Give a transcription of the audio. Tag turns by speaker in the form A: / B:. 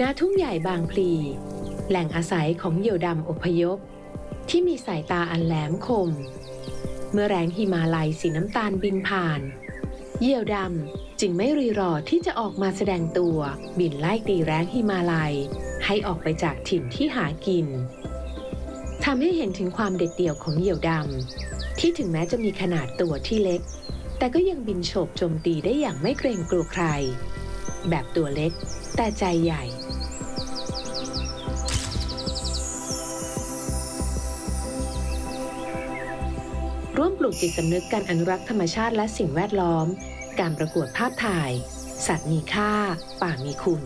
A: ณทุ่งใหญ่บางพลี แหล่งอาศัยของเหยี่ยวดำอพยพ ที่มีสายตาอันแหลมคม เมื่อแรงหิมาลัยสีน้ำตาลบินผ่าน เหยี่ยวดำจึงไม่รีรอที่จะออกมาแสดงตัวบินไล่ตีแรงหิมาลัย ให้ออกไปจากถิ่นที่หากินทำให้เห็นถึงความเด็ดเดี่ยวของเหยี่ยวดำที่ถึงแม้จะมีขนาดตัวที่เล็ก แต่ก็ยังบินโฉบโจมตีได้อย่างไม่เกรงกลัวใคร แบบตัวเล็กแต่ใจใหญ่ ร่วมปลูกจิตสำนึกการอนุรักษ์ธรรมชาติและสิ่งแวดล้อม การประกวดภาพถ่าย สัตว์มีค่า ป่ามีคุณ